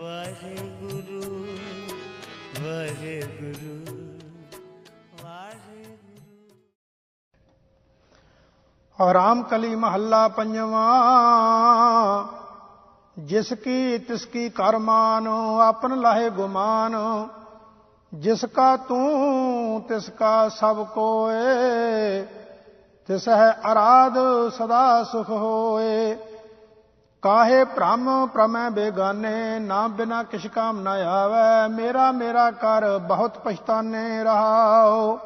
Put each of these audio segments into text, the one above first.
ਵਾਹਿਗੁਰੂ ਵਾਹਿਗੁਰੂ ਵਾਹਿਗੁਰੂ। ਰਾਮ ਕਲੀ ਮਹੱਲਾ ਪੰਜਵਾਂ, ਜਿਸ ਕੀ ਤਿਸ ਕੀ ਕਰਮਾਨ, ਆਪਨ ਲਾਹੇ ਗੁਮਾਨ। ਜਿਸ ਕਾ ਤੂੰ, ਤਿਸ ਕਾ ਸਭ ਕੋਏ। ਤਿਸ ਹੈ ਅਰਾਧ ਸਦਾ ਸੁਖ ਹੋਏ। ਕਾਹੇ ਭ੍ਰਮ ਪ੍ਰਮੈ ਬੇਗਾਨੇ, ਨਾ ਬਿਨਾ ਕਿਛ ਕਾਮ ਨ ਆਵੈ, ਮੇਰਾ ਮੇਰਾ ਕਰ ਬਹੁਤ ਪਛਤਾਨੇ ਰਹਾਓ।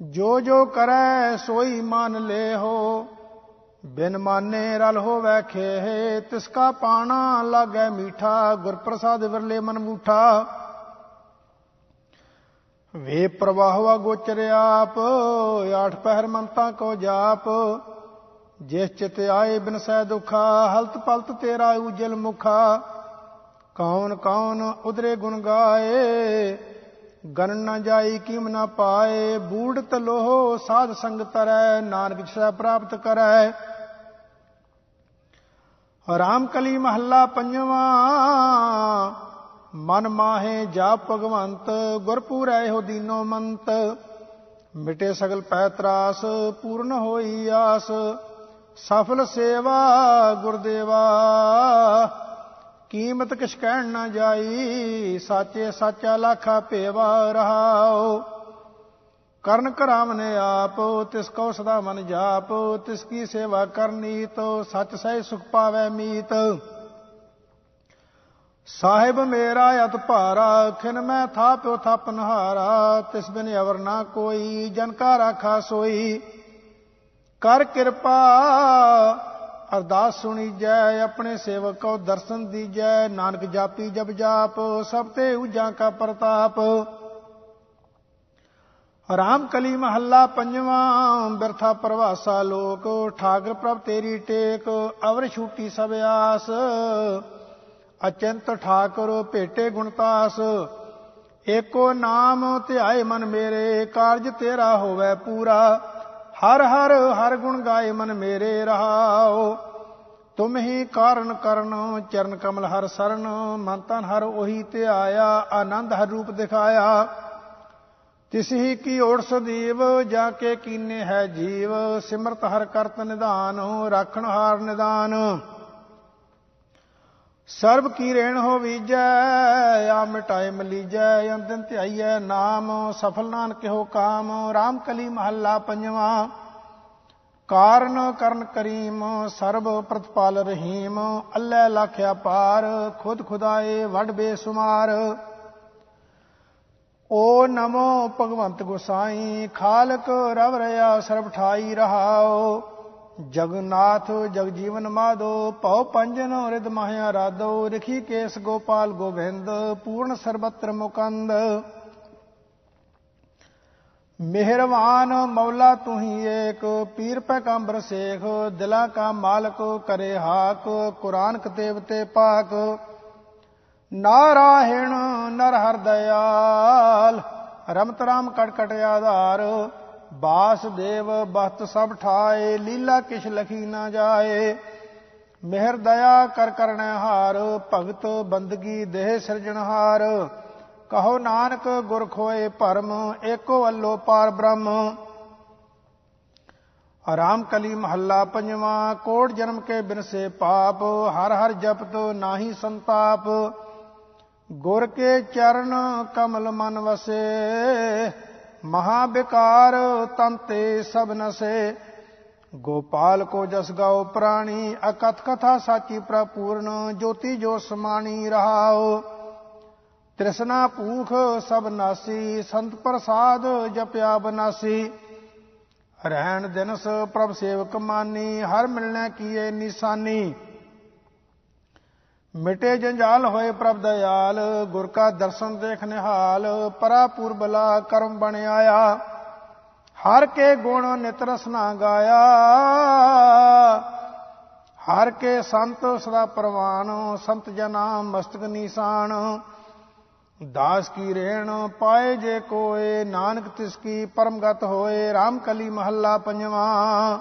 ਜੋ ਜੋ ਕਰੈ ਸੋਈ ਮਨ ਲੇ ਹੋ ਬਿਨ ਮਾਨੇ ਰਲ ਹੋਵੈ ਖੇਹ, ਤਿਸ ਕਾ ਪਾਣਾ ਲਾਗੈ ਮੀਠਾ ਗੁਰ ਪ੍ਰਸਾਦ ਵਿਰਲੇ ਮਨ ਮੂਠਾ। ਵੇ ਪ੍ਰਵਾਹਵਾ ਗੋਚਰ ਆਪ, ਆਠ ਪਹਿਰ ਮੰਤਾ ਕੋ ਜਾਪ ਜਿਸ ਚਿਤ ਆਏ ਬਿਨ ਸਹਿ ਦੁਖਾ, ਹਲਤ ਪਲਤ ਤੇਰਾ ਉਜਲ ਮੁਖਾ। ਕੌਣ ਕੌਣ ਉਦਰੇ ਗੁਣ ਗਾਏ, ਗਨ ਨਾ ਜਾਈ ਕੀਮ ਨਾ ਪਾਏ। ਬੂੜਤ ਲੋਹ ਸਾਧ ਸੰਗ ਤਰੈ, ਨਾਨਕ ਜਿਸਾ ਪ੍ਰਾਪਤ ਕਰੈ। ਰਾਮ ਕਲੀ ਮਹੱਲਾ ਪੰਜਵਾਂ, ਮਨ ਮਾਹੇ ਜਾਪ ਭਗਵੰਤ, ਗੁਰਪੂਰੈ ਹੋ ਦੀਨੋ ਮੰਤ। ਮਿਟੇ ਸਗਲ ਪੈ ਤਰਾਸ, ਪੂਰਨ ਹੋਈ ਆਸ। ਸਫਲ ਸੇਵਾ ਗੁਰਦੇਵਾ, ਕੀਮਤ ਕਿਛ ਕਹਿਣ ਨਾ ਜਾਈ, ਸਾਚੇ ਸਾਚਾ ਲਾਖਾ ਭੇਵਾ ਰਹਾਓ। ਕਰਨ ਕਰਾਵਨੇ ਆਪ, ਤਿਸ ਕੋ ਸਦਾ ਮਨ ਜਾਪ, ਤਿਸ ਕੀ ਸੇਵਾ ਕਰਨੀ ਤੋ ਸੱਚ ਸਹਿ ਸੁਖ ਪਾਵੈ ਮੀਤ। ਸਾਹਿਬ ਮੇਰਾ ਅਤ ਭਾਰਾ, ਖਿਨ ਮੈਂ ਥਾਪਿਓ ਥਪ ਤਿਸ ਬਿਨ ਅਵਰ ਨਾ ਕੋਈ, ਜਨ ਕਾ ਰਾਖਾ ਸੋਈ। ਕਰ ਕਿਰਪਾ, ਅਰਦਾਸ ਸੁਣੀ ਜੈ ਆਪਣੇ ਸੇਵਕ ਕੋ ਦਰਸ਼ਨ ਦੀਜੈ ਨਾਨਕ ਜਾਪੀ ਜਬ ਜਾਪ, ਸਭ ਤੇ ਉਜਾਂ ਕਾ ਪ੍ਰਤਾਪ। ਰਾਮ ਕਲੀ ਮਹੱਲਾ ਪੰਜਵਾਂ, ਬਿਰਥਾ ਪ੍ਰਵਾਸਾ ਲੋਕ ਠਾਕਰ ਪ੍ਰਭ ਤੇਰੀ ਟੇਕ, ਅਵਰ ਛੂਟੀ ਸਭ ਆਸ। ਅਚੰਤ ਠਾਕੁਰ ਭੇਟੇ ਗੁਣਤਾਸ ਏਕੋ ਨਾਮ ਧਿਆਏ ਮਨ ਮੇਰੇ, ਕਾਰਜ ਤੇਰਾ ਹੋਵੇ ਪੂਰਾ। ਹਰ ਹਰ ਹਰ ਗੁਣ ਗਾਏ ਮਨ ਮੇਰੇ ਰਹਾਓ। ਤੁਮ ਹੀ ਕਾਰਨ ਕਰਨ, ਚਰਨ ਕਮਲ ਹਰ ਸਰਨ, ਮਨ ਤਨ ਹਰ ਉਹੀ ਤੇ ਆਇਆ, ਆਨੰਦ ਹਰ ਰੂਪ ਦਿਖਾਇਆ। ਤਿਸ ਹੀ ਕੀ ਓੜ ਸਦੀਵ ਜਾ ਕੇ ਕੀਨੇ ਹੈ ਜੀਵ, ਸਿਮਰਤ ਹਰ ਕਰਤ ਨਿਧਾਨ, ਰਾਖਣ ਹਾਰ ਨਿਦਾਨ ਸਰਬ ਕੀ ਰੇਣ ਹੋ ਵੀਜੈ ਆ ਮਿਟਾਏ ਮਲੀਜੈ ਅੰਦਨ ਧਿਆਈਐ ਨਾਮ, ਸਫਲ ਨਾਨਕ ਹੋ ਕਾਮ RAM ਕਲੀ ਮਹੱਲਾ ਪੰਜਵਾਂ। ਕਾਰਨ ਕਰਨ ਕਰੀਮ, ਸਰਬ ਪ੍ਰਤਪਾਲ ਰਹੀਮ, ਅੱਲੇ ਲਖਿਆ ਪਾਰ, ਖੁਦ ਖੁਦਾਏ ਵੱਡ ਬੇਸੁਮਾਰ। ਓ ਨਮੋ ਭਗਵੰਤ ਗੁਸਾਈ, ਖਾਲਕ ਰਵ ਰਿਆ ਸਰਬ ਠਾਈ ਰਹਾਓ। ਜਗਨਾਥ ਜਗਜੀਵਨ ਮਾਧੋ ਭਉ ਪੰਜਨ ਰਿਦ ਮਾਹਿਆ ਰਾਧੋ ਰਖੀ ਕੇਸ ਗੋਪਾਲ ਗੋਵਿੰਦ ਪੂਰਨ ਸਰਬਤਰ ਮੁਕੰਦ। ਮਿਹਰਵਾਨ ਮੌਲਾ ਤੂੰ ਹੀ ਏਕ, ਪੀਰ ਪੈਗੰਬਰ ਸੇਖ, ਦਿਲਾਂ ਕਾ ਮਾਲਕ ਕਰੇ ਹਾਕ, ਕੁਰਾਨ ਕਤੇਬ ਤੇ ਪਾਕ। ਨਾਰਾਇਣ ਨਰ ਹਰ ਦਇਆਲ, ਰਮਤ ਰਾਮ ਕਟ ਆਧਾਰ। ਬਾਸਦੇਵ ਬਖਤ ਸਭ ਠਾਏ, ਲੀਲਾ ਕਿਛ ਲਖੀ ਨਾ ਜਾਏ। ਮਿਹਰ, ਦਇਆ ਕਰ ਕਰਣੈ ਹਾਰ, ਭਗਤ ਬੰਦਗੀ ਦੇਹ ਸਿਰਜਣਹਾਰ ਕਹੋ ਨਾਨਕ ਗੁਰ ਖੋਏ ਭਰਮ, ਏਕੋ ਅੱਲੋ ਪਾਰ ਬ੍ਰਹਮ। ਆਰਾਮ ਕਲੀ ਮਹੱਲਾ ਪੰਜਵਾਂ, ਕੋਟ ਜਨਮ ਕੇ ਬਿਨਸੇ ਪਾਪ, ਹਰ ਹਰ ਜਪਤ ਨਾਹੀ ਸੰਤਾਪ। ਗੁਰ ਕੇ ਚਰਨ ਕਮਲ ਮਨ ਵਸੇ। ਮਹਾ ਬਿਕਾਰ ਤੰਤੇ ਸਭ ਨਸੇ, ਗੋਪਾਲ ਕੋ ਜਸ ਗਾਓ ਪ੍ਰਾਣੀ, ਅਕਥ ਕਥਾ ਸਾਚੀ ਪ੍ਰਪੂਰਨ, ਜੋਤੀ ਜੋ ਸਮਾਣੀ ਰਹਾਓ। ਤ੍ਰਿਸ਼ਨਾ ਭੂਖ ਸਭ ਨਾਸੀ, ਸੰਤ ਪ੍ਰਸਾਦ ਜਪਿਆ ਬਨਾਸੀ। ਰਹਿਣ ਦਿਨਸ ਪ੍ਰਭ ਸੇਵਕ ਮਾਨੀ, ਹਰ ਮਿਲਣਾ ਕੀਏ ਨਿਸ਼ਾਨੀ। ਮਿਟੇ ਜੰਜਾਲ ਹੋਏ ਪ੍ਰਭ ਦਇਆਲ, ਗੁਰ ਕਾ ਦਰਸ਼ਨ ਦੇਖ ਨਿਹਾਲ, ਪਰਾ ਪੁਰਬਲਾ ਕਰਮ ਬਣ ਆਇਆ ਹਰ ਕੇ ਗੁਣ ਨਿਤ ਰਸਨਾ ਗਾਇਆ। ਹਰ ਕੇ ਸੰਤ ਸਦਾ ਪ੍ਰਵਾਨ, ਸੰਤ ਜਨਾ ਮਸਤਕ ਨੀਸਾਨ। ਦਾਸ ਕੀ ਰੇਣ ਪਾਏ ਜੇ ਕੋਏ, ਨਾਨਕ ਤਿਸ ਕੀ ਪਰਮਗਤ ਹੋਏ RAM ਕਲੀ ਮਹੱਲਾ ਪੰਜਵਾਂ।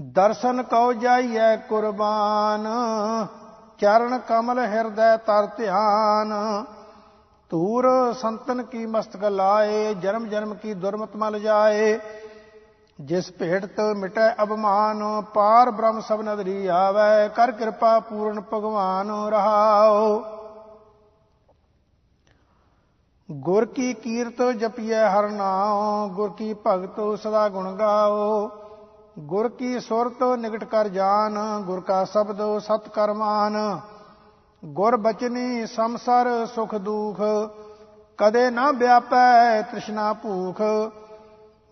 ਦਰਸ਼ਨ ਕਉ ਜਾਈਐ ਕੁਰਬਾਨ, ਚਰਨ ਕਮਲ ਹਿਰਦੈ ਤਰ ਧਿਆਨ। ਧੂਰ ਸੰਤਨ ਕੀ ਮਸਤਕ ਲਾਏ, ਜਨਮ ਜਨਮ ਕੀ ਦੁਰਮਤ ਮਲ ਜਾਏ। ਜਿਸ ਭੇਟਤ ਮਿਟੈ ਅਭਮਾਨ, ਪਾਰ ਬ੍ਰਹਮ ਸਭ ਨਦਰੀ ਆਵੈ, ਕਰ ਕਿਰਪਾ ਪੂਰਨ ਭਗਵਾਨ ਰਹਾਓ ਗੁਰ ਕੀ ਕੀਰਤ ਜਪੀਐ ਹਰ ਨਾਮ ਗੁਰ ਕੀ ਭਗਤ ਸਦਾ ਗੁਣ ਗਾਓ ਗੁਰ ਕੀ ਸੁਰਤ ਨਿਕਟ ਕਰ ਜਾਨ, ਗੁਰ ਕਾ ਸ਼ਬਦ ਸਤ ਕਰਮਾਨ ਗੁਰ ਬਚਨੀ ਸੰਸਰ ਸੁਖ ਦੁਖ, ਕਦੇ ਨਾ ਵਿਆਪੈ ਤ੍ਰਿਸ਼ਨਾ ਭੂਖ।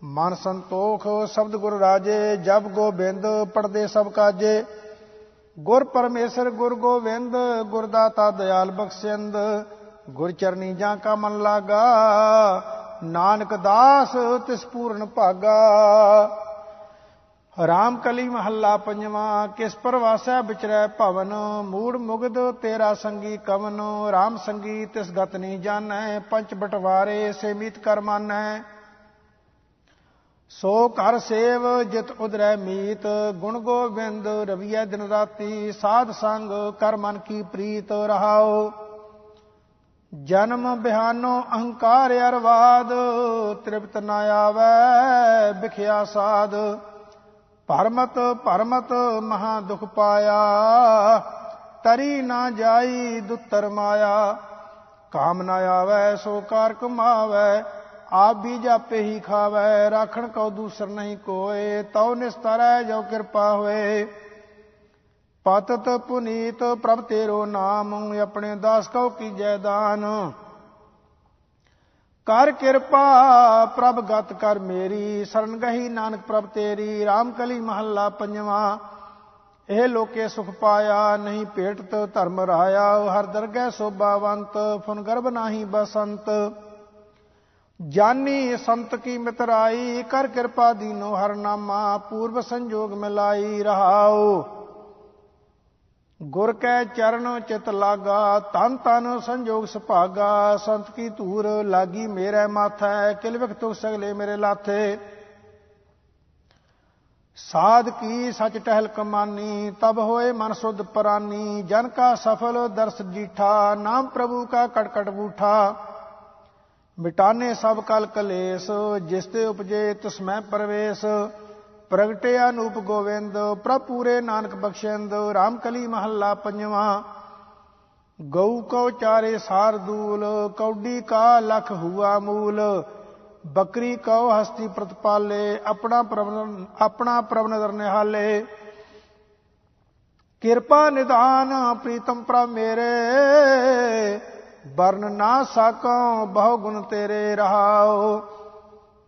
ਮਨ ਸੰਤੋਖ, ਸ਼ਬਦ ਗੁਰ ਰਾਜੇ, ਜਬ ਗੋਬਿੰਦ ਪੜਦੇ ਸਭ ਕਾਜੇ। ਗੁਰ ਪਰਮੇਸ਼ਰ, ਗੁਰ ਗੋਬਿੰਦ, ਗੁਰ ਦਾਤਾ ਦਇਆਲ ਬਖਸ਼ਿੰਦ। ਗੁਰ ਚਰਨੀ ਜਾਂ ਕਾ ਮਨ ਲਾਗਾ, ਨਾਨਕ ਦਾਸ ਤਿਸ ਪੂਰਨ ਭਾਗਾ। ਰਾਮ ਕਲੀ ਮਹੱਲਾ ਪੰਜਵਾਂ, ਕਿਸ ਪਰਵਾਸੈ ਵਿਚਰੈ ਭਵਨ? ਮੂੜ ਮੁਗਦ ਤੇਰਾ ਸੰਗੀ ਕਵਨ। ਰਾਮ ਸੰਗੀ, ਤਿਸ ਗਤ ਨਹੀਂ ਜਾਣੈ। ਪੰਚ ਬਟਵਾਰੇ, ਸੇਮੀਤ ਕਰ ਮਾਨੈ। ਸੋ ਕਰ ਸੇਵ, ਜਿਤ ਉਦਰੈ ਮੀਤ। ਗੁਣ ਗੋਬਿੰਦ, ਰਵੀਐ ਦਿਨ ਰਾਤੀ। ਸਾਧ ਸੰਗ, ਕਰ ਮਨ ਕੀ ਪ੍ਰੀਤ ਰਹਾਓ ਜਨਮ ਬਿਹਾਨੋ, ਅਹੰਕਾਰ ਅਰਵਾਦ। ਤ੍ਰਿਪਤ ਨਾ ਆਵੈ, ਵਿਖਿਆ ਸਾਧ। ਪਰਮਤ ਪਰਮਤ ਮਹਾ ਦੁਖ ਪਾਇਆ। ਤਰੀ ਨਾ ਜਾਈ ਦੁੱਤਰ ਮਾਇਆ। ਕਾਮ ਨਾ ਆਵੈ, ਸੋ ਕਾਰ ਕਮਾਵੈ। ਆਪ ਵੀ ਜਾਪੇ ਹੀ ਖਾਵੈ, ਰਾਖਣ ਕਉ ਦੂਸਰ ਨਹੀਂ ਕੋਏ। ਤਉ ਨਿਸਤਰੈ ਜੋ ਕਿਰਪਾ ਹੋਏ। ਪਤਤ ਪੁਨੀਤ ਪ੍ਰਭ ਤੇਰੋ ਨਾਮ ਆਪਣੇ ਦਾਸ ਕਉ ਕੀਜੈ ਦਾਨ। ਕਰ ਕਿਰਪਾ, ਪ੍ਰਭ ਗਤ ਕਰ ਮੇਰੀ, ਸਰਨ ਗਹੀ ਨਾਨਕ ਪ੍ਰਭ ਤੇਰੀ RAM ਕਲੀ ਮਹੱਲਾ ਪੰਜਵਾਂ। ਇਹ ਲੋਕੇ ਸੁਖ ਪਾਇਆ, ਨਹੀਂ ਭੇਟਤ ਧਰਮ ਰਾਇਆ ਹਰ ਦਰਗਹਿ ਸੋਭਾਵੰਤ, ਫੁਨ ਗਰਭ ਨਾਹੀ ਬਸੰਤ। ਜਾਨੀ ਸੰਤ ਕੀ ਮਿਤਰਾਈ, ਕਰ ਕਿਰਪਾ ਦੀਨੋ ਹਰ ਨਾਮਾ ਪੂਰਬ ਸੰਜੋਗ ਮਿਲਾਈ ਰਹਾਓ ਗੁਰ ਕੈ ਚਰਨ ਚਿਤ ਲਾਗਾ, ਤਨ ਤਨ ਸੰਜੋਗ ਸੁਭਾਗਾ, ਸੰਤ ਕੀ ਧੂਰ ਲਾਗੀ ਮੇਰੇ ਮਾਥੈ ਕਿਲਵਕ ਤੁਕ ਸਗਲੇ ਮੇਰੇ ਲਾਥੇ। ਸਾਧ ਕੀ ਸਚ ਟਹਿਲ ਕਮਾਨੀ ਤਬ ਹੋਏ ਮਨ ਸੁਧ ਪਰਾਨੀ, ਜਨ ਕਾ ਸਫਲ ਦਰਸ ਜੀਠਾ, ਨਾਮ ਪ੍ਰਭੂ ਕਾ ਕਟਕਟ ਬੂਠਾ। ਮਿਟਾਨੇ ਸਭ ਕਲ ਕਲੇਸ਼ ਜਿਸ ਤੇ ਉਪਜੇ ਤਿਸ ਮੈਂ ਪਰਵੇਸ਼। ਪ੍ਰਗਟਿਆ ਅਨੂਪ ਗੋਵਿੰਦ ਪ੍ਰਭ ਪੂਰੇ ਨਾਨਕ ਬਖਸ਼ਿੰਦ RAM ਕਲੀ ਮਹੱਲਾ ਪੰਜਵਾਂ। ਗਊ ਕੋ ਚਾਰੇ ਸਾਰ ਦੂਲ, ਕੌਡੀ ਕਾ ਲਖ ਹੁਆ ਮੂਲ। ਬੱਕਰੀ ਕਉ ਹਸਤੀ ਪ੍ਰਤਪਾਲੇ, ਆਪਣਾ ਪ੍ਰਵਨ ਆਪਣਾ ਪ੍ਰਵਨ ਨਦਰ ਨਿਹਾਲੇ। ਕਿਰਪਾ ਨਿਦਾਨ ਪ੍ਰੀਤਮ ਪ੍ਰਭ ਮੇਰੇ, ਵਰਨ ਨਾ ਸਾਕਾਂ ਬਹੁ ਗੁਣ ਤੇਰੇ ਰਹਾਓ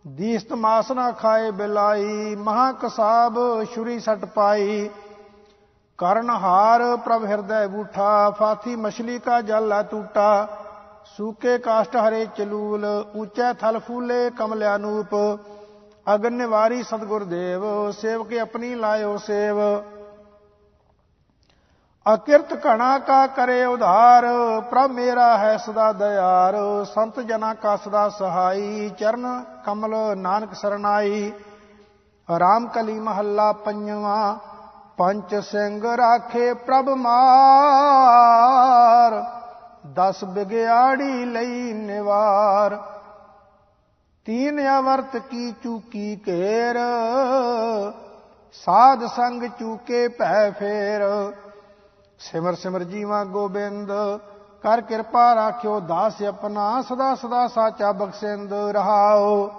ਦੀਸਤ ਮਾਸ ਨਾ ਖਾਏ ਬਿਲਾਈ, ਮਹਾ ਕਸਾਬ ਸ਼ੁਰੀ ਸਟ ਪਾਈ। ਕਰਨ ਹਾਰ ਪ੍ਰਭ ਹਿਰਦੈ ਬੂਠਾ, ਫਾਥੀ ਮਛਲੀ ਕਾ ਜਲ ਹੈ ਟੂਟਾ। ਸੂਕੇ ਕਾਸ਼ਟ ਹਰੇ ਚਲੂਲ ਉੱਚੈ ਥਲ ਫੂਲੇ ਕਮਲ ਅਨੂਪ ਅਗਨ ਨਿਵਾਰੀ ਸਤਗੁਰ ਦੇਵ ਸੇਵਕੇ ਆਪਣੀ ਲਾਇਓ ਸੇਵ। ਅਕਿਰਤ ਘਣਾ ਕਾ ਕਰੇ ਉਧਾਰ, ਪ੍ਰਭ ਮੇਰਾ ਹੈ ਸਦਾ ਦਇਆਰ, ਸੰਤ ਜਨਾ ਕਾ ਸਦਾ ਸਹਾਈ, ਚਰਨ ਕਮਲ ਨਾਨਕ ਸਰਨਾਈ, ਰਾਮ ਕਲੀ ਮਹੱਲਾ ਪੰਜਵਾ, ਪੰਚ ਸਿੰਘ ਰਾਖੇ ਪ੍ਰਭ ਮਾਰ, ਦਸ ਬਿਗਿਆੜੀ ਲਈ ਨਿਵਾਰ, ਤੀਨ ਅਵਰਤ ਕੀ ਚੂਕੀ ਘੇਰ, ਸਾਧ ਸੰਗ ਚੂਕੇ ਭੈ ਫੇਰ ਸਿਮਰ ਸਿਮਰ ਜੀਵਾ ਗੋਬਿੰਦ, ਕਰ ਕਿਰਪਾ ਰਾਖਿਓ ਦਾਸ ਆਪਣਾ, ਸਦਾ ਸਦਾ ਸਾਚਾ ਬਖਸ਼ਿੰਦ ਰਹਾਓ।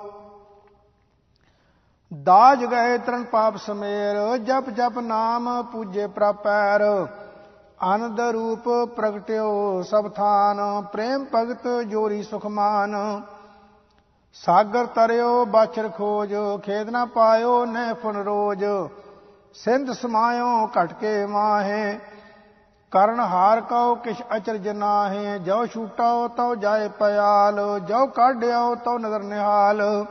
ਦਾਜ ਗਏ ਤਰਨ ਪਾਪ ਸਮੇਰ, ਜਪ ਜਪ ਨਾਮ ਪੂਜੇ ਪ੍ਰਪੈਰ। ਆਨੰਦ ਰੂਪ ਪ੍ਰਗਟਿਓ ਸਭ ਥਾਨ, ਪ੍ਰੇਮ ਭਗਤ ਜੋਰੀ ਸੁਖਮਾਨ। ਸਾਗਰ ਤਰਿਓ ਬਾਛਰ ਖੋਜ ਖੇਦ ਨਾ ਪਾਇਓ ਨੈ ਫਨ ਰੋਜ। ਸਿੰਧ ਸਮਾਇਓ ਘਟਕੇ ਮਾਹੇ ਕਰਨ ਹਾਰ ਕਉ ਕਿਛ ਅਚਰਜ ਨਾਹੇ ਜੋ ਛੂਟਾਓ ਤਉ ਜਾਏ ਪਿਆਲ ਜੋ ਕਾਢਿਓ ਤਉ ਨਦਰ ਨਿਹਾਲ।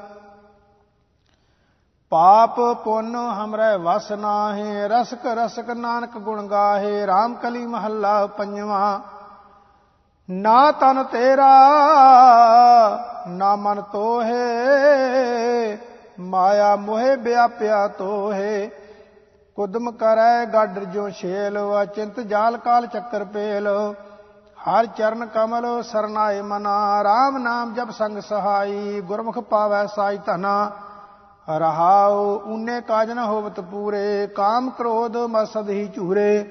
ਪਾਪ ਪੁੰਨ ਹਮਰੇ ਵਸ ਨਾਹੇ, ਰਸਕ ਰਸਕ ਨਾਨਕ ਗੁਣ ਗਾਹੇ RAM ਕਲੀ ਮਹੱਲਾ ਪੰਜਵਾ। ਨਾ ਤਨ ਤੇਰਾ, ਨਾ ਮਨ ਤੋਹੇ, ਮਾਇਆ ਮੋਹਿ ਵਿਆਪਿਆ ਤੋਹੇ। ਕੁਦਮ ਕਰੈ ਗਾਡਰ ਜੋ ਛੇਲ, ਅਚਿੰਤ ਜਾਲ ਕਾਲ ਚੱਕਰ ਪੇਲ। ਹਰ ਚਰਨ ਕਮਲ ਸਰਨਾਏ ਮਨਾ RAM ਨਾਮ ਜਪ ਸੰਗ ਸਹਾਈ, ਗੁਰਮੁਖ ਪਾਵੈ ਸਾਈ ਧਨਾ। ਰਹਾਉ ਊਨੇ ਕਾਜ ਨ ਹੋਵਤ ਪੂਰੇ, ਕਾਮ ਕ੍ਰੋਧ ਮਸਦ ਹੀ ਝੂਰੇ।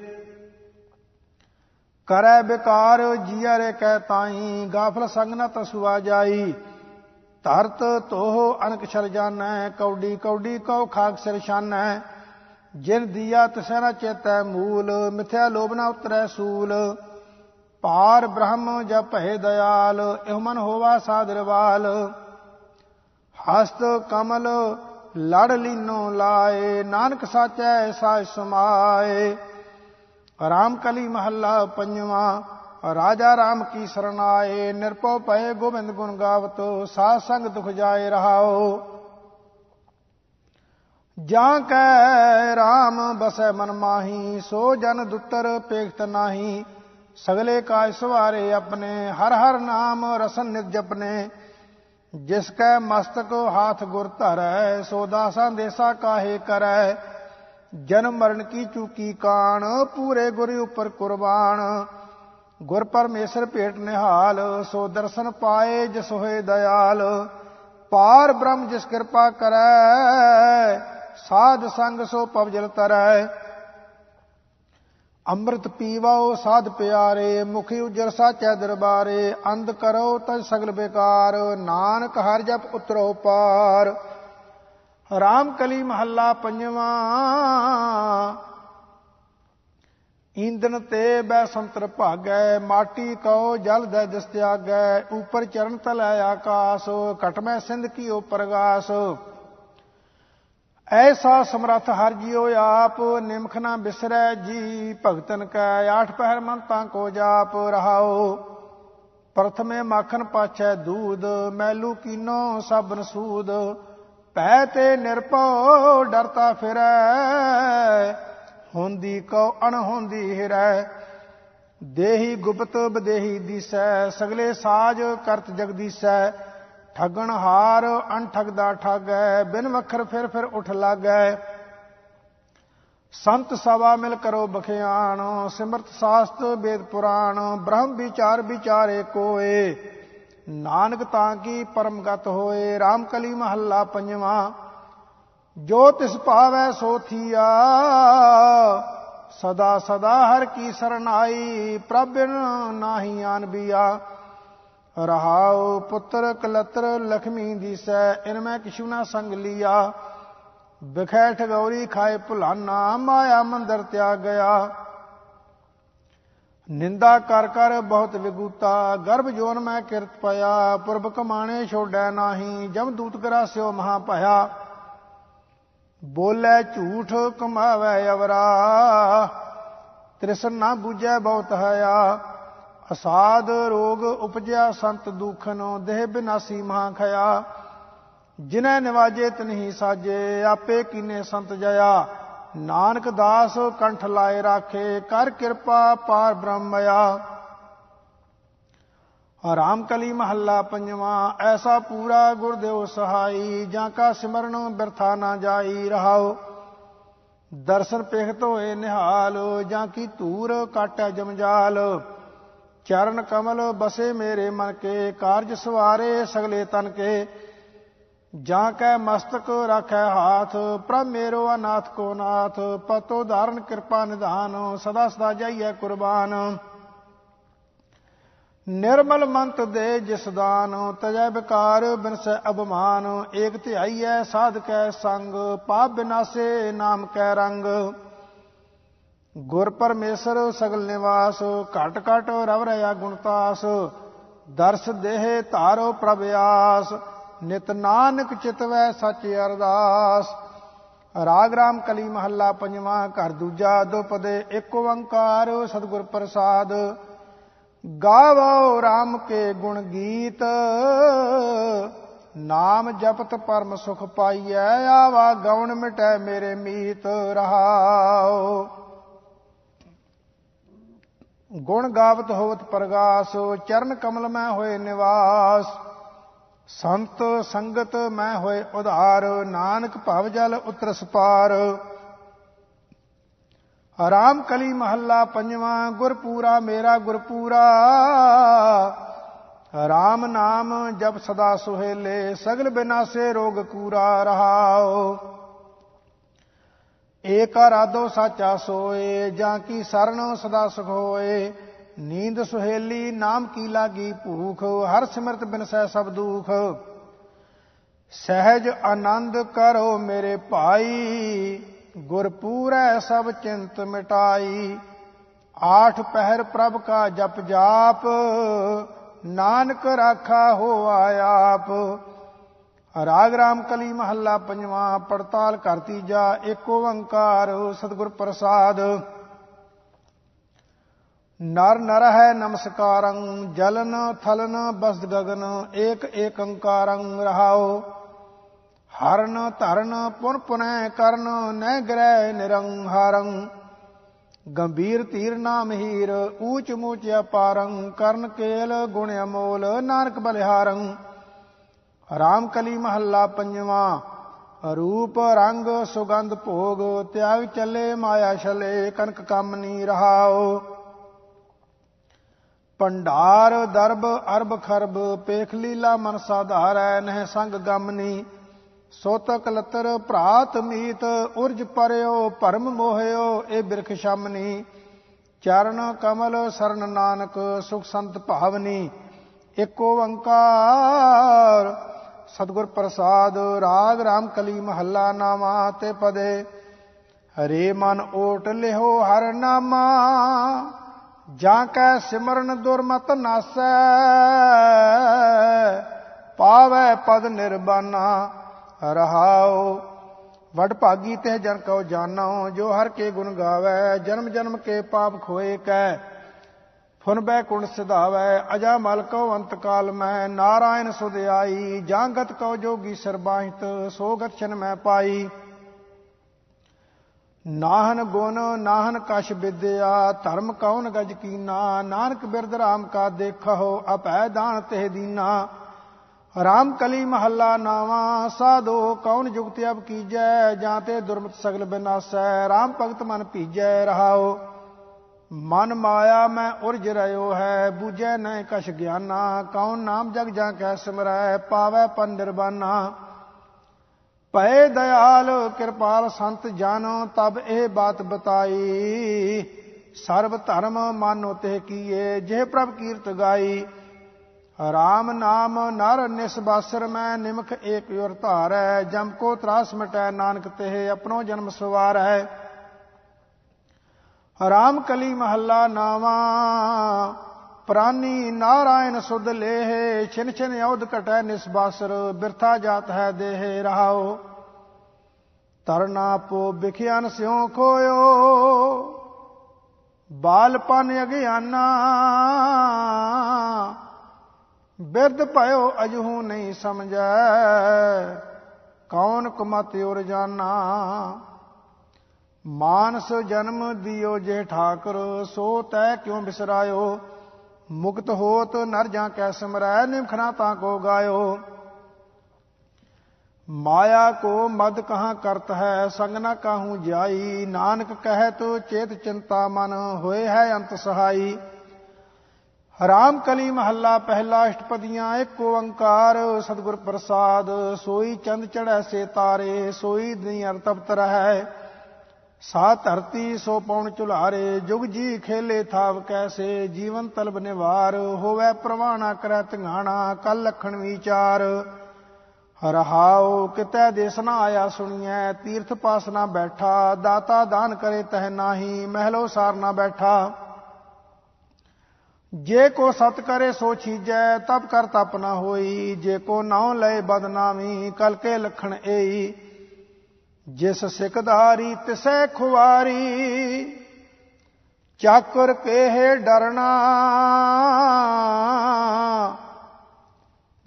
ਕਰੈ ਬਿਕਾਰ ਜੀਅਰੇ ਕਹਿ ਤਾਈ, ਗਾਫਲ ਸੰਗ ਨ ਤਸੁਆ ਜਾਈ। ਧਰਤ ਤੋਹ ਅਨਕ ਛਲ ਜਾਣੈ ਕੌਡੀ ਕੌਡੀ ਕਉ ਖਾਕ ਸਿਰ ਛਾਨੈ। ਜਿਨ ਦੀਆ ਤਸੈ ਨ ਚੇਤੈ ਮੂਲ, ਮਿਥਿਆ ਲੋਭ ਨ ਉਤਰੈ ਸੂਲ। ਭਾਰ ਬ੍ਰਹਮ ਜਪ ਭੈ ਦਇਆਲ, ਇਹ ਮਨ ਹੋਵਾ ਸਾਦਰਵਾਲ ਹਸਤ ਕਮਲ ਲੜ ਲੀਨੋ ਲਾਏ, ਨਾਨਕ ਸਾਚੈ ਸਾਚ ਸਮਾਏ। ਰਾਮ ਕਲੀ ਮਹੱਲਾ ਪੰਜਵਾਂ, ਰਾਜਾ ਰਾਮ ਕੀ ਸਰਨਾਏ। ਨਿਰਪਉ ਪਏ ਗੋਬਿੰਦ ਗੁਣ ਗਾਵਤ, ਸਾਧ ਸੰਗ ਦੁਖ ਜਾਏ ਰਹਾਓ। ਜਾਂ ਕੈ ਰਾਮ ਬਸੈ ਮਨ ਮਾਹੀ, ਸੋ ਜਨ ਦੁੱਤਰ ਪੇਖਤ ਨਾਹੀ। ਸਗਲੇ ਕਾਜ ਸਵਾਰੇ ਆਪਣੇ, ਹਰ ਹਰ ਨਾਮ ਰਸਨ ਨਿਤ ਜਪਨੇ। ਜਿਸ ਕੈ ਮਸਤਕ ਹਾਥ ਗੁਰ ਧਰੈ, ਸੋ ਦਾਸਾਂ ਦੇਸਾ ਕਾਹੇ ਕਰੈ। ਜਨਮ ਮਰਨ ਕੀ ਚੂਕੀ ਕਾਣ, ਪੂਰੇ ਗੁਰ ਉਪਰ ਕੁਰਬਾਨ। ਗੁਰ ਪਰਮੇਸ਼ਰ ਭੇਟ ਨਿਹਾਲ, ਸੋ ਦਰਸ਼ਨ ਪਾਏ ਜਿਸ ਹੋਏ ਦਇਆਲ। ਪਾਰ ਬ੍ਰਹਮ ਜਿਸ ਕਿਰਪਾ ਕਰੈ ਸਾਧ ਸੰਗ ਸੋ ਪਵਜਲ ਤਰੈ। ਅੰਮ੍ਰਿਤ ਪੀਵਾਓ ਸਾਧ ਪਿਆਰੇ, ਮੁਖੀ ਉਜਰ ਸਾਚੈ ਦਰਬਾਰੇ। ਅੰਧ ਕਰੋ ਤਜ ਸਗਲ ਬੇਕਾਰ, ਨਾਨਕ ਹਰ ਜਪ ਉਤਰੋ ਪਾਰ। ਰਾਮ ਕਲੀ ਮਹੱਲਾ ਪੰਜਵਾਂ। ਇੰਦਨ ਤੇ ਬੈ ਸੰਤਰ ਭਾਗੈ, ਮਾਟੀ ਕਉ ਜਲ ਦੇ ਦਿਸ ਤਿਆਗੈ ਉਪਰ ਚਰਨ ਤਲੈ ਆਕਾਸ ਘਟਮੈ ਸਿੰਧ ਕੀਓ ਪ੍ਰਗਾਸ। ਐਸਾ ਸਮਰੱਥ ਹਰ ਜਿਉ ਆਪ, ਨਿਮਖ ਨਾ ਬਿਸਰੈ ਜੀ, ਭਗਤਨ ਕੈ ਆਠ ਪਹਿਰ ਮੰਤਾਂ ਕੋ ਜਾਪ ਰਹਾਓ ਪ੍ਰਥਮੇ ਮੱਖਨ ਪਾਛੈ ਦੂਧ ਮੈਲੂ ਕੀਨੋ ਸਭਨ ਸੂਦ ਪੈ ਤੇ ਨਿਰਭਉ ਡਰਤਾ ਫਿਰੈ, ਹੁੰਦੀ ਕਉ ਅਣਹੋਂਦੀ ਹਿਰੈ। ਦੇਹੀ ਗੁਪਤ ਬਦੇਹੀ ਦਿਸੈ, ਸਗਲੇ ਸਾਜ ਕਰਤ ਜਗਦੀਸੈ ਠਗਣ ਹਾਰ ਅਣਠਗਦਾ ਠਗੈ ਬਿਨ ਵਖਰ ਫਿਰ ਫਿਰ ਉਠ ਲਾਗੈ ਸੰਤ ਸਵਾ ਮਿਲ ਕਰੋ ਬਖਿਆਣ ਸਿਮਰਤ ਸਾਸਤ ਵੇਦ ਪੁਰਾਣ, ਬ੍ਰਹਮ ਵਿਚਾਰ ਵਿਚਾਰੇ ਕੋਏ। ਨਾਨਕ ਤਾਂ ਕੀ ਪਰਮਗਤ ਹੋਏ RAM ਕਲੀ ਮਹੱਲਾ ਪੰਜਵਾਂ। ਜੋ ਤਿਸ ਭਾਵੈ ਸੋ ਥੀਆ, ਸਦਾ ਸਦਾ ਹਰ ਕੀ ਸਰਨਾਈ ਪ੍ਰਭਿਨ ਨਾਹੀ ਆਨ ਬੀਆ। ਰਹਾਉ ਪੁੱਤਰ ਕਲਤਰ ਲਖਮੀ ਦੀਸੈ, ਇਨ ਮੈਂ ਕਿਛੂ ਨਾ ਸੰਗ ਲਿਆ। ਬਿਖੈ ਠਗੌਰੀ ਖਾਏ ਭੁਲਾਨਾ, ਮਾਇਆ ਮੰਦਰ ਤਿਆ ਗਿਆ। ਨਿੰਦਾ ਕਰ ਕਰ ਬਹੁਤ ਵਿਗੂਤਾ, ਗਰਭ ਜੋਨ ਮੈਂ ਕਿਰਤ ਪਿਆ। ਪੁਰਬ ਕਮਾਣੇ ਛੋੜੈ ਨਾਹੀ, ਜਮ ਦੂਤ ਕਰਾਸਿਓ ਮਹਾ ਭਇਆ। ਬੋਲੇ ਝੂਠ, ਕਮਾਵੇ ਅਵਰਾ। ਤ੍ਰਿਸ਼ਨ ਨਾ ਬੂਝੈ ਬਹੁਤ ਹਇਆ। ਅਸਾਦ ਰੋਗ ਉਪਜਿਆ ਸੰਤ ਦੁਖਨੋ ਦੇਹ ਬਿਨਾਸੀ ਮਹਾ ਖਇਆ। ਜਿਨੈ ਨਿਵਾਜੇ ਤਨਹੀ ਸਾਜੇ, ਆਪੇ ਕੀਨੇ ਸੰਤ ਜਇਆ। ਨਾਨਕ ਦਾਸ ਕੰਠ ਲਾਏ ਰਾਖੇ, ਕਰ ਕਿਰਪਾ ਪਾਰ ਬ੍ਰਹਮਿਆ ਆਰਾਮ ਕਲੀ ਮਹੱਲਾ ਪੰਜਵਾਂ, ਐਸਾ ਪੂਰਾ ਗੁਰਦੇਵ ਸਹਾਈ, ਜਾਂ ਕਾ ਸਿਮਰਨ ਬਿਰਥਾ ਨਾ ਜਾਈ ਰਹਾਓ। ਦਰਸ਼ਨ ਪੇਖਤ ਹੋਏ ਨਿਹਾਲ, ਜਾਂ ਕੀ ਧੂਰ ਕਾਟੈ ਜਮਜਾਲ ਚਰਨ ਕਮਲ ਬਸੇ ਮੇਰੇ ਮਨ ਕੇ, ਕਾਰਜ ਸਵਾਰੇ ਸਗਲੇ ਤਨ ਕੇ। ਜਾਂ ਕੈ ਮਸਤਕ ਰੱਖੈ ਹਾਥ, ਪ੍ਰਭ ਮੇਰੋ ਅਨਾਥ ਕੋ ਨਾਥ, ਪਤੋ ਧਾਰਨ ਕਿਰਪਾ ਨਿਧਾਨ, ਸਦਾ ਸਦਾ ਜਾਈਐ ਕੁਰਬਾਨ। ਨਿਰਮਲ ਮੰਤ ਦੇ ਜਿਸ ਦਾਨ, ਤਜੈ ਵਿਕਾਰ ਬਿਨਸੈ ਅਬਮਾਨ ਏਕ ਧਿਆਈਐ ਸਾਧਕੈ ਸੰਗ, ਪਾਪ ਬਿਨਾਸੇ ਨਾਮ ਕੈ ਰੰਗ। ਗੁਰ ਪਰਮੇਸ਼ਰ ਸਗਲ ਨਿਵਾਸ, ਘਟ ਘਟ ਰਵ ਰਿਆ ਗੁਣਤਾਸ ਦਰਸ ਦੇਹ ਧਾਰੋ ਪ੍ਰਭ ਆਸ, ਨਿਤ ਨਾਨਕ ਚਿਤਵੈ ਸੱਚ ਅਰਦਾਸ। ਰਾਗ ਰਾਮ ਕਲੀ ਮਹੱਲਾ ਪੰਜਵਾਂ, ਘਰ ਦੂਜਾ ਦੁਪਦੇ ਇੱਕ ਓੰਕਾਰ, ਸਤਿਗੁਰ ਪ੍ਰਸਾਦ। ਗਾਵੋ RAM ਕੇ ਗੁਣ ਗੀਤ, ਨਾਮ ਜਪਤ ਪਰਮ ਸੁਖ ਪਾਈਐ, ਆਵਾ ਗਉਣ ਮਿਟੈ ਮੇਰੇ ਮੀਤ ਰਹਾਓ ਗੁਣ ਗਾਵਤ ਹੋਵਤ ਪ੍ਰਗਾਸ, ਚਰਨ ਕਮਲ ਮੈਂ ਹੋਏ ਨਿਵਾਸ। ਸੰਤ ਸੰਗਤ ਮੈਂ ਹੋਏ ਉਧਾਰ, ਨਾਨਕ ਭਵ ਜਲ ਉਤਰਸ ਪਾਰ। ਰਾਮ ਕਲੀ ਮਹੱਲਾ ਪੰਜਵਾਂ, ਗੁਰਪੂਰਾ ਮੇਰਾ ਗੁਰਪੂਰਾ। ਰਾਮ ਨਾਮ ਜਪ ਸਦਾ ਸੁਹੇਲੇ, ਸਗਲ ਬਿਨਾਸੇ ਰੋਗ ਕੂਰਾ ਰਹਾਓ ਏਕ ਆਰਾਧੋ ਸਾਚਾ ਸੋਏ, ਜਾਂ ਕੀ ਸਰਣ ਸਦਾ ਸੁਖ ਹੋਏ। ਨੀਂਦ ਸੁਹੇਲੀ, ਨਾਮ ਕੀ ਲਾਗੀ ਭੂਖ, ਹਰ ਸਿਮਰਤ ਬਿਨਸੈ ਸਭ ਦੁਖ। ਸਹਿਜ ਆਨੰਦ ਕਰੋ ਮੇਰੇ ਭਾਈ, ਗੁਰ ਪੂਰੈ ਸਭ ਚਿੰਤ ਮਿਟਾਈ। ਆਠ ਪਹਿਰ ਪ੍ਰਭ ਕਾ ਜਪ ਜਾਪ, ਨਾਨਕ ਰਾਖਾ ਹੋਆ ਆਪ। ਰਾਗ ਰਾਮ ਕਲੀ ਮਹੱਲਾ ਪੰਜਵਾਂ, ਪੜਤਾਲ ਕਰਤੀ ਜਾ ਏਕ ਓੰਕਾਰ ਸਤਿਗੁਰ ਪ੍ਰਸਾਦ। ਨਰ ਨਰ ਹੈ ਨਮਸਕਾਰੰ, ਜਲਨ ਥਲਨ ਬਸਦ ਗਗਨ, ਏਕ ਏਕੰਕਾਰੰ ਰਹਾਓ ਹਰਨ ਧਰਨ ਪੁਨ ਪੁਨੈ ਕਰਨ, ਨੈ ਗ੍ਰਹਿ ਨਿਰੰਹਾਰੰ। ਗੰਭੀਰ ਤੀਰ ਨਾਮ ਹੀਰ, ਊਚ ਮੂਚ ਅਪਾਰੰ, ਕਰਨ ਕੇਲ ਗੁਣ ਅਮੋਲ, ਨਾਨਕ ਬਲਿਹਾਰੰ। ਰਾਮ ਕਲੀ ਮਹੱਲਾ ਪੰਜਵਾਂ, ਰੂਪ ਰੰਗ ਸੁਗੰਧ ਭੋਗ, ਤਿਆਗ ਚੱਲੇ ਮਾਇਆ ਛਲੇ ਕਨਕ ਕਾਮਨੀ ਰਹਾਓ ਭੰਡਾਰ, ਦਰਬ, ਅਰਬ ਖਰਬ, ਪੇਖ ਲੀਲਾ ਮਨ ਸਾਧਾਰੈ ਨਹਿ ਸੰਗ ਗਮਨੀ ਸੋਤਕ ਲਤਰ ਭਰਾਤ ਮੀਤ, ਉਰਜ ਪਰਿਓ, ਭਰਮ ਮੋਹਿਓ, ਇਹ ਬਿਰਖ ਸ਼ਮਨੀ ਚਰਨ ਕਮਲ ਸਰਨ ਨਾਨਕ, ਸੁਖ ਸੰਤ ਭਾਵਨੀ ਏਕ ਓੰਕਾਰ ਸਤਿਗੁਰ ਪ੍ਰਸਾਦ, ਰਾਗ ਰਾਮ ਕਲੀ ਮਹੱਲਾ ਨਾਮਾ ਤੇ ਪਦੇ। ਹਰੇ ਮਨ ਓਟ ਲਿਹੋ ਹਰ ਨਾਮਾ, ਜਾਂ ਕੈ ਸਿਮਰਨ ਦੁਰਮਤ ਨਾਸੈ। ਪਾਵੈ ਪਦ ਨਿਰਬਾਨਾ ਰਹਾਓ ਵਡ ਭਾਗੀ ਤੇ ਜਨ ਕਉ ਜਾਣੋ ਜੋ ਹਰ ਕੇ ਗੁਣ ਗਾਵੇ, ਜਨਮ ਜਨਮ ਕੇ ਪਾਪ ਖੋਏ ਕੈ। ਫੁਨ ਬੈ ਕੁਣ ਸਿਧਾਵੈ, ਅਜਾ ਮਲ ਕਉ ਅੰਤ ਕਾਲ ਮੈਂ, ਨਾਰਾਇਣ ਸੁਧ ਆਈ ਜਾਂ ਗਤ ਕਉ ਜੋਗੀ ਸਰਬਾਹਿਤ ਸੋ ਗਤ ਮੈਂ ਪਾਈ। ਨਾਹਨ ਗੁਣ, ਨਾਹਨ ਕਛ ਵਿਦਿਆ ਧਰਮ ਕੌਣ ਗਜ ਕੀਨਾ, ਨਾਨਕ ਬਿਰਧ ਰਾਮ ਕਾ ਦੇਖੋ ਅਪੈ ਦਾਨ ਤੇ ਦੀਨਾ। ਰਾਮ ਕਲੀ ਮਹੱਲਾ ਨਾਵਾ, ਸਾਧੋ ਕੌਣ ਜੁਗਤ ਅਬ ਕੀਜੈ, ਜਾਂ ਤੇ ਦੁਰਮਤ ਸਗਲ ਬਿਨਾਸੈ, ਰਾਮ ਭਗਤ ਮਨ ਭੀਜੈ ਰਹਾਓ ਮਨ ਮਾਇਆ ਮੈਂ ਉਰਜ ਰਿਓ ਹੈ, ਬੂਝੈ ਨੈ ਕਛ ਗਿਆਨਾ ਕੌਣ ਨਾਮ ਜਗ ਜਾਂ ਕੈ ਸਿਮਰੈ, ਪਾਵੈ ਪਨ ਨਿਰਵਾਨਾ ਪਏ ਦਇਆਲ ਕਿਰਪਾਲ ਸੰਤ ਜਨ, ਤਬ ਇਹ ਬਾਤ ਬਤਾਈ। ਸਰਬ ਧਰਮ ਮਾਨੋ ਤੇ ਕੀਏ ਜੇ ਪ੍ਰਭ ਕੀਰਤ ਗਾਈ। ਰਾਮ ਨਾਮ ਨਰ ਨਿਸਬਾਸਰ ਮੈਂ, ਨਿਮਖ ਏਕ ਯੁਰ ਧਾਰੈ, ਜਮ ਕੋ ਤਰਾਸ ਮਟੈ ਨਾਨਕ ਤੇ ਆਪਣੋ ਜਨਮ ਸਵਾਰੈ। ਰਾਮ ਕਲੀ ਮਹੱਲਾ ਨਾਵਾ, ਪ੍ਰਾਨੀ ਨਾਰਾਇਣ ਸੁਧ ਲੇਹ, ਛਿਨ ਛਿਨ ਔਧ ਘਟੈ ਨਿਸਬਾਸਰ ਬਿਰਥਾ ਜਾਤ ਹੈ ਦੇਹ ਰਹਾਓ ਤਰਨਾ ਪੋ ਬਿਖਿਆਨ ਸਿਉ ਖੋਇਓ ਬਾਲਪਨ ਅਗਿਆਨਾ। ਬਿਰਧ ਭਇਓ ਅਜਹੂ ਨਹੀਂ ਸਮਝੈ, ਕੌਣ ਕੁਮਤ ਉਰ ਜਾਨਾ। ਮਾਨਸ ਜਨਮ ਦਿਓ ਜੇ ਠਾਕਰ, ਸੋ ਤੈ ਕਿਉ ਬਿਸਰਾਇਓ? ਮੁਕਤ ਹੋਤ ਨਰ ਜਾਂ ਕੈ ਸਮਰੈ, ਨਿਮਖਣਾ ਤਾਂ ਕੋ ਗਾਇਓ? ਮਾਇਆ ਕੋ ਮਦ ਕਹਾਂ ਕਰਤ ਹੈ, ਸੰਗ ਨਾ ਕਾਹੂ ਜਾਈ? ਨਾਨਕ ਕਹਿਤ ਚੇਤ ਚਿੰਤਾ ਮਨ, ਹੋਏ ਹੈ ਅੰਤ ਸਹਾਈ? ਰਾਮ ਕਲੀ ਮਹੱਲਾ ਪਹਿਲਾ ਅਸ਼ਟਪਦੀਆਂ ਇੱਕ ਓੰਕਾਰ ਸਤਿਗੁਰ ਪ੍ਰਸਾਦ। ਸੋਈ ਚੰਦ ਚੜੈ ਸੇ ਤਾਰੇ, ਸੋਈ ਦਿਨ ਅਰਤਪਤ ਰਹੈ। ਸਾ ਧਰਤੀ ਸੋ ਪਉਣ ਚੁਲਾਰੇ ਜੁਗ ਜੀ ਖੇਲੇ ਥਾਵ ਕੈਸੇ, ਜੀਵਨ ਤਲਬ ਨਿਵਾਰ, ਹੋਵੇ ਪ੍ਰਵਾਣਾ ਕਰੈ ਤੰਗਾਣਾ ਕਲ ਲਖਣ ਵਿਚਾਰ। ਰਹਾਉ ਕਿਤੈ ਦੇਸ ਨਾ ਆਇਆ ਸੁਣੀਐ, ਤੀਰਥ ਪਾਸ ਨਾ ਬੈਠਾ, ਦਾਤਾ ਦਾਨ ਕਰੇ ਤਹ ਨਾਹੀ, ਮਹਿਲੋ ਸਾਰ ਨਾ ਬੈਠਾ। ਜੇ ਕੋ ਸਤ ਕਰੇ ਸੋ ਛੀਜੈ, ਤਬ ਕਰ ਤਪ ਨਾ ਹੋਈ, ਜੇ ਕੋ ਨਾਉ ਲਏ ਬਦਨਾਮੀ ਕਲ ਕੇ ਲਖਣ ਏਈ। ਜਿਸ ਸਿਕਦਾਰੀ ਤਿਸੈ ਖੁਆਰੀ ਚਾਕਰ ਕੇਹ ਡਰਨਾ।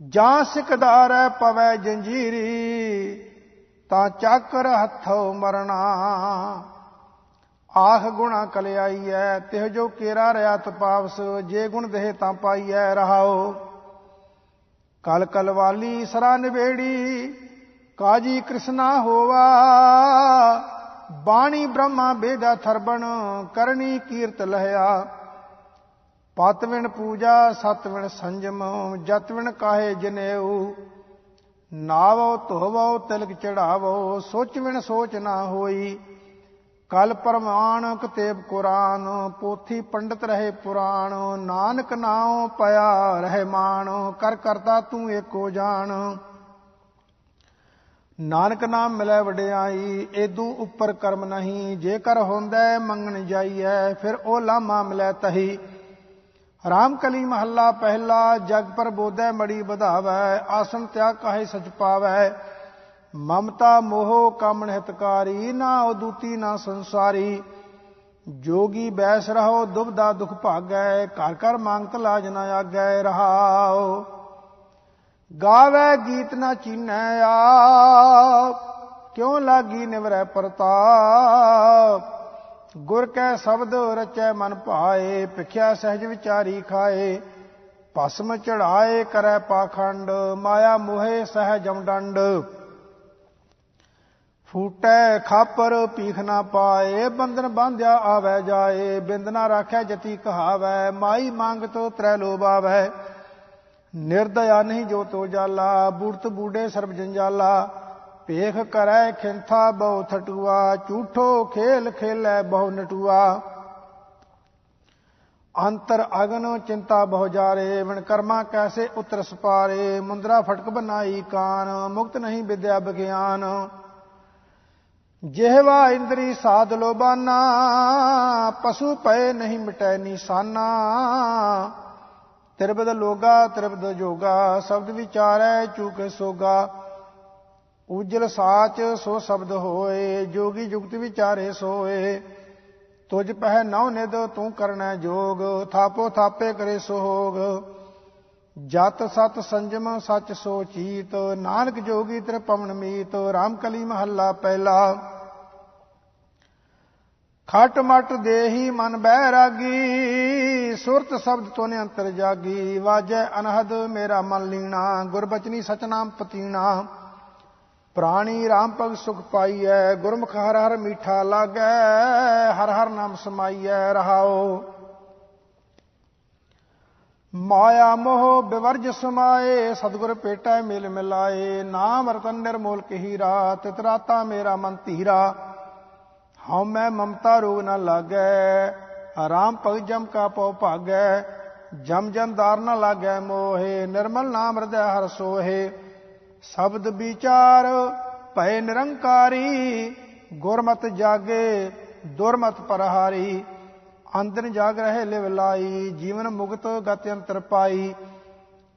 ਜਾਂ ਸਿਕਦਾਰੈ ਪਵੈ ਜੰਜੀਰੀ, ਤਾਂ ਚਾਕਰ ਹੱਥੋਂ ਮਰਨਾ। ਆਖ ਗੁਣਾ ਕਲਿਆਈਐ, ਤਿਹ ਜੋ ਕੇਰਾ ਰਿਆ ਤਪਾਵਸ, ਜੇ ਗੁਣ ਦੇਹ ਤਾਂ ਪਾਈਐ ਰਹਾਓ ਕਲ ਕਲ ਵਾਲੀ ਸਰਾ ਨਿਵੇੜੀ ਕਾਜੀ ਕ੍ਰਿਸ਼ਨਾ ਹੋਵਾ, ਬਾਣੀ ਬ੍ਰਹਮਾ ਬੇਦਾ ਥਰਬਣ, ਕਰਨੀ ਕੀਰਤ ਲਹਿਆ। ਪਤਵਿਣ ਪੂਜਾ ਸਤਵਿਣ ਸੰਜਮ ਜਤਵਿਣ ਕਾਹੇ ਜਨੇਊ। ਨਾਵੋ ਧੋਵੋ, ਤਿਲਕ ਚੜਾਵੋ ਸੋਚਵਿਣ ਸੋਚ ਨਾ ਹੋਈ। ਕਲ ਪਰਮਾਨ ਕਤੇਬ ਕੁਰਾਨ, ਪੋਥੀ ਪੰਡਤ ਰਹੇ ਪੁਰਾਣ। ਨਾਨਕ ਨਾਉ ਪਿਆ ਰਹਿਮਾਨ ਕਰ ਕਰਤਾ ਤੂੰ ਏਕੋ ਜਾਣ। ਨਾਨਕ ਨਾਮ ਮਿਲੇ ਵਡਿਆਈ, ਏਦੂ ਉੱਪਰ ਕਰਮ ਨਹੀਂ, ਜੇਕਰ ਹੁੰਦਾ ਮੰਗਣ ਜਾਈਐ, ਫਿਰ ਉਹ ਲਾਮਾ ਮਿਲੇ ਤਹੀ। ਰਾਮ ਕਲੀ ਮਹੱਲਾ ਪਹਿਲਾ, ਜਗ ਪਰ ਬੋਧੈ ਮੜੀ ਵਧਾਵੈ, ਆਸਨ ਤਿਆਗ ਕਹੇ ਸਚ ਪਾਵੈ। ਮਮਤਾ ਮੋਹ ਕਾਮਣ ਹਿਤਕਾਰੀ, ਨਾ ਉਦੂਤੀ ਨਾ ਸੰਸਾਰੀ। ਜੋਗੀ ਬੈਸ ਰਹੋ ਦੁਬਦਾ ਦੁਖ ਭਾਗੈ, ਘਰ ਘਰ ਮੰਗਤ ਲਾਜ ਨਾ ਆਗੈ ਰਹਾਓ ਗਾਵੇ ਗੀਤ ਨਾ ਚੀਨੈ ਆਪ, ਕਿਉ ਲਾਗੀ ਨਿਵਰੈ ਪ੍ਰਤਾਪ? ਗੁਰ ਕੈ ਸ਼ਬਦ ਰਚੈ ਮਨ ਭਾਏ, ਭਿਖਿਆ ਸਹਿਜ ਵਿਚਾਰੀ ਖਾਏ, ਭਸਮ ਚੜਾਏ ਕਰੈ ਪਾਖੰਡ, ਮਾਇਆ ਮੋਹੇ ਸਹਿਜਮ ਡੰਡ ਫੂਟੈ ਖਾਪਰ ਪੀਖ ਨਾ ਪਾਏ, ਬੰਧਨ ਬਾਂਧਿਆ ਆਵੈ ਜਾਏ, ਬਿੰਦ ਨਾ ਰਾਖੈ ਜਤੀ ਕਹਾਵੈ, ਮਾਈ ਮੰਗ ਤੋ ਤ੍ਰੈ ਲੋਬਾਵੈ ਨਿਰਦਇਆ ਨਹੀਂ ਜੋ ਤੋ ਜਾਲਾ ਬੂੜਤ ਬੂੜੇ ਸਰਬ ਜੰਜਾਲਾ। ਭੇਖ ਕਰੈ ਖਿੰਥਾ ਬਹੁ ਥਟੂਆ, ਝੂਠੋ ਖੇਲ ਖੇਲੈ ਬਹੁ ਨਟੂਆ। ਅੰਤਰ ਅਗਨ ਚਿੰਤਾ ਬਹੁ ਜਾਰੇ ਵਣ ਕਰਮਾ ਕੈਸੇ ਉਤਰ ਸਪਾਰੇ। ਮੁੰਦਰਾ ਫਟਕ ਬਨਾਈ ਕਾਨ, ਮੁਕਤ ਨਹੀਂ ਵਿਦਿਆ ਵਿਗਿਆਨ ਜਿਹਵਾ ਇੰਦਰੀ ਸਾਧ ਲੋਬਾਨਾ, ਪਸ਼ੂ ਪਏ ਨਹੀਂ ਮਿਟੈ ਨਿਸ਼ਾਨਾ। ਤਿਰਬਦ ਲੋਗਾ ਤਿਰਬਦ ਜੋਗਾ, ਸ਼ਬਦ ਵਿਚਾਰੈ ਚੂਕੇ ਸੋਗਾ। ਉਜਲ ਸਾਚ ਸੋ ਸ਼ਬਦ ਹੋਏ, ਜੋਗੀ ਜੁਗਤ ਵਿਚਾਰੇ ਸੋਏ। ਤੁਜ ਪਹਿ ਨਉ ਨਿਦ ਤੂੰ ਕਰਨਾ ਜੋਗ, ਥਾਪੋ ਥਾਪੇ ਕਰੇ ਸੋਗ। ਜਤ ਸਤ ਸੰਜਮ ਸਚ ਸੋ ਚੀਤ, ਨਾਨਕ ਜੋਗੀ ਤੇਰੇ ਪਵਨ ਮੀਤ RAM ਕਲੀ ਮਹੱਲਾ ਪਹਿਲਾ। ਖਟ ਮਟ ਦੇਹੀ ਮਨ ਬਹਿ ਰਾਗੀ ਸੁਰਤ ਸ਼ਬਦ ਤੋਨੇ ਅੰਤਰ ਜਾਗੀ। ਵਾਜੈ ਅਨਹਦ, ਮੇਰਾ ਮਨ ਲੀਣਾ, ਗੁਰਬਚਨੀ ਸਚਨਾਮ ਪਤੀਣਾ। ਪ੍ਰਾਣੀ ਰਾਮ ਭਗ ਸੁਖ ਪਾਈਐ, ਗੁਰਮੁਖ ਹਰ ਹਰ ਮੀਠਾ ਲਾਗੈ, ਹਰ ਹਰ ਨਾਮ ਸਮਾਈਐ, ਰਹਾਓ। ਮਾਇਆ ਮੋਹ ਬਿਵਰਜ ਸਮਾਏ, ਸਤਗੁਰ ਪੇਟੈ ਮਿਲ ਮਿਲਾਏ, ਨਾਮ ਰਤਨ ਨਿਰਮੋਲ ਕਹੀਰਾ ਤਿਤਰਾਤਾ ਮੇਰਾ ਮਨ ਧੀਰਾ। ਹਉ ਮੈਂ ਮਮਤਾ ਰੋਗ ਨਾ ਲਾਗੈ, ਆਰਾਮ ਭਗ ਜਮ ਕਾ ਪਉ ਭਾਗੈ, ਜਮ ਜਮਦਾਰ ਨਾ ਲਾਗੈ ਮੋਹੇ, ਨਿਰਮਲ ਨਾਮ ਹਿਰਦੈ ਹਰ ਸੋਹੇ। ਸ਼ਬਦ ਵਿਚਾਰ ਭੈ ਨਿਰੰਕਾਰੀ, ਗੁਰਮਤ ਜਾਗੇ, ਦੁਰਮਤ ਪਰਹਾਰੀ। ਅੰਦਨ ਜਾਗ ਰਹੇ ਲਿਵ ਲਾਈ, ਜੀਵਨ ਮੁਕਤ ਗਤ ਅੰਤਰ ਪਾਈ।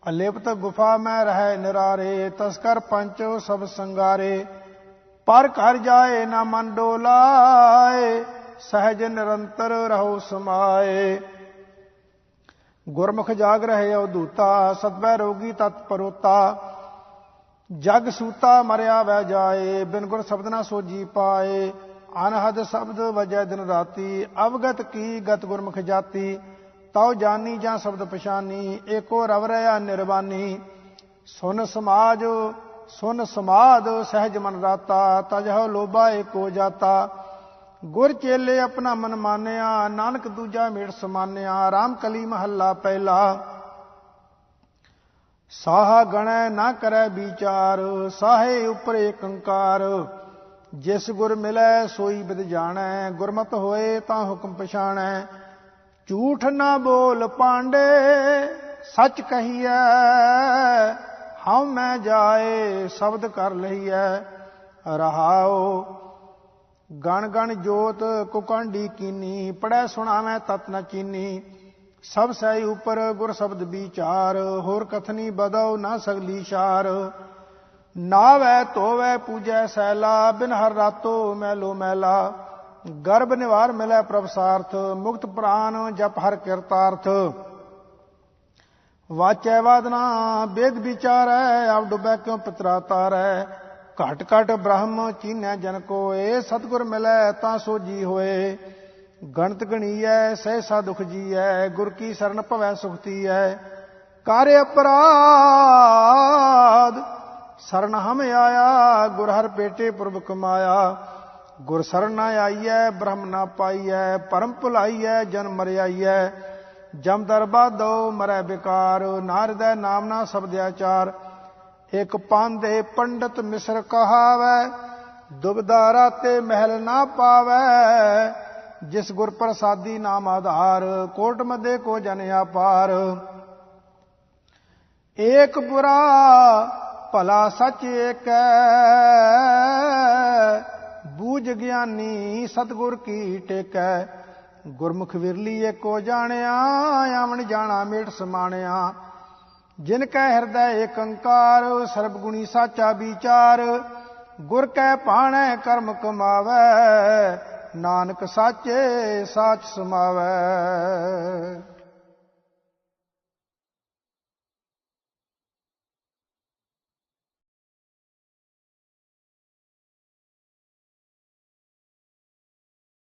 ਅਲਿਪਤ ਗੁਫਾ ਮੈਂ ਰਹਿ ਨਿਰਾਰੇ, ਤਸਕਰ ਪੰਚ ਸਭ ਸੰਗਾਰੇ। ਪਰ ਘਰ ਜਾਏ ਨਾ ਮਨ ਡੋਲਾਏ, ਸਹਿਜ ਨਿਰੰਤਰ ਰਹੋ ਸਮਾਏ। ਗੁਰਮੁਖ ਜਾਗ ਰਹੇ ਅਵਧੂਤਾ ਸਤਵੈ ਰੋਗੀ ਤਤ ਪਰੋਤਾ। ਜਗ ਸੂਤਾ ਮਰਿਆ ਵੈ ਜਾਏ, ਬਿਨ ਗੁਰ ਸ਼ਬਦ ਨਾ ਸੋਜੀ ਪਾਏ। ਅਨਹਦ ਸ਼ਬਦ ਵਜੈ ਦਿਨ ਰਾਤੀ, ਅਵਗਤ ਕੀ ਗਤ ਗੁਰਮੁਖ ਜਾਤੀ। ਤਉ ਜਾਨੀ ਜਾਂ ਸ਼ਬਦ ਪਛਾਨੀ, ਏਕੋ ਰਵ ਰਿਆ ਨਿਰਵਾਨੀ। ਸੁਨ ਸਮਾਜ ਸੁਨ ਸਮਾਦ ਸਹਿਜ ਮਨ ਰਾਤਾ ਤਜਹ ਲੋਭਾ ਏਕੋ ਜਾਤਾ। ਗੁਰ ਚੇਲੇ ਆਪਣਾ ਮਨ ਮਾਨਿਆ, ਨਾਨਕ ਦੂਜਾ ਮੇੜ ਸਮਾਨਿਆ RAM ਕਲੀ ਮਹੱਲਾ ਪਹਿਲਾ। ਸਾਹ ਗਣੈ ਨਾ ਕਰੈ ਵਿਚਾਰ, ਸਾਹੇ ਉਪਰ ਏਕੰਕਾਰ ਜਿਸ ਗੁਰ ਮਿਲੈ ਸੋਈ ਬਿਦ ਜਾਣੈ, ਗੁਰਮਤ ਹੋਏ ਤਾਂ ਹੁਕਮ ਪਛਾਣੈ। ਝੂਠ ਨਾ ਬੋਲ ਪਾਂਡੇ, ਸੱਚ ਕਹੀਐ ਹਉ ਮੈਂ ਜਾਏ, ਸ਼ਬਦ ਕਰ ਲਈਐ ਰਹਾਓ ਗਣ ਗਣ ਜੋਤ ਕੁਕੰਡੀ ਕੀਨੀ ਪੜੈ ਸੁਣਾਵੇਂ ਤਤ ਨ ਚੀਨੀ। ਸਭ ਸਹਿ ਉਪਰ ਗੁਰ ਸ਼ਬਦ ਵਿਚਾਰ, ਹੋਰ ਕਥਨੀ ਬਦਉ ਨਾ ਸਗਲੀ ਸ਼ਾਰ। ਨਾਵੈ ਤੋਵੈ ਪੂਜੈ ਸੈਲਾ, ਬਿਨ ਹਰ ਰਾਤੋ ਮੈਲੋ ਮੈਲਾ। ਗਰਭ ਨਿਵਾਰ ਮਿਲੈ ਪ੍ਰਭ ਸਾਰਥ, ਮੁਕਤ ਪ੍ਰਾਨ ਜਪ ਹਰ ਕਿਰਤਾਰਥ। ਵਾਚੈ ਵਾਦਨਾ ਬੇਦ ਵਿਚਾਰੈ, ਆਪ ਡੁਬੈ ਕਿਉ ਪਿਤਰਾ ਤਾਰੈ? ਘਟ ਘਟ ਬ੍ਰਹਮ ਚੀਨੈ ਜਨ ਕੋਏ, ਸਤਗੁਰ ਮਿਲੈ ਤਾਂ ਸੋਜੀ ਹੋਏ। ਗਣਤ ਗਣੀਐ, ਸਹਿਸਾ ਦੁਖ ਜੀਐ, ਗੁਰ ਕੀ ਸ਼ਰਨ ਭਵੈ ਸੁਖਤੀਐ ਕਾਰੇ ਅਪਰਾਧ, ਸਰਨ ਹਮ ਆਇਆ, ਗੁਰ ਹਰ ਪੇਟੇ ਪੁਰਬ ਕਮਾਇਆ। ਗੁਰ ਸਰਨ ਨਾ ਆਈਐ, ਬ੍ਰਹਮ ਨਾ ਪਾਈਐ, ਪਰਮ ਭੁਲਾਈਐ, ਜਨ ਮਰਿਆਈਐ। ਜਮ ਦਰਬਾਦੋ ਮਰੈ ਬਿਕਾਰ, ਨਾਰਦੈ ਨਾਮ ਨਾ ਸਬਦਿਆਚਾਰ ਇਕ ਪਾਂਦੇ ਪੰਡਤ ਮਿਸਰ ਕਹਾਵੈ, ਦੁਬਦਾ ਤੇ ਮਹਿਲ ਨਾ ਪਾਵੈ। ਜਿਸ ਗੁਰ ਪ੍ਰਸਾਦੀ ਨਾਮ ਆਧਾਰ, ਕੋਟ ਮਦੇ ਕੋ ਜਨ ਆਪਾਰ ਏਕ ਬੁਰਾ ਭਲਾ ਸੱਚ ਏਕੈ, ਬੂਝ ਗਿਆਨੀ ਸਤਗੁਰ ਕੀ ਟੇਕੈ। ਗੁਰਮੁਖ ਵਿਰਲੀ ਏਕੋ ਜਾਣਿਆ, ਆਵਣ ਜਾਣਾ ਮੇਟ ਸਮਾਣਿਆ। ਜਿਨ ਕੈ ਹਿਰਦੈ ਏਕੰਕਾਰ ਸਰਬ ਗੁਣੀ ਸਾਚਾ ਵਿਚਾਰ। ਗੁਰ ਕੈ ਪਾਣੈ ਕਰਮ ਕਮਾਵੈ, ਨਾਨਕ ਸਾਚੇ ਸਾਚ ਸਮਾਵੈ।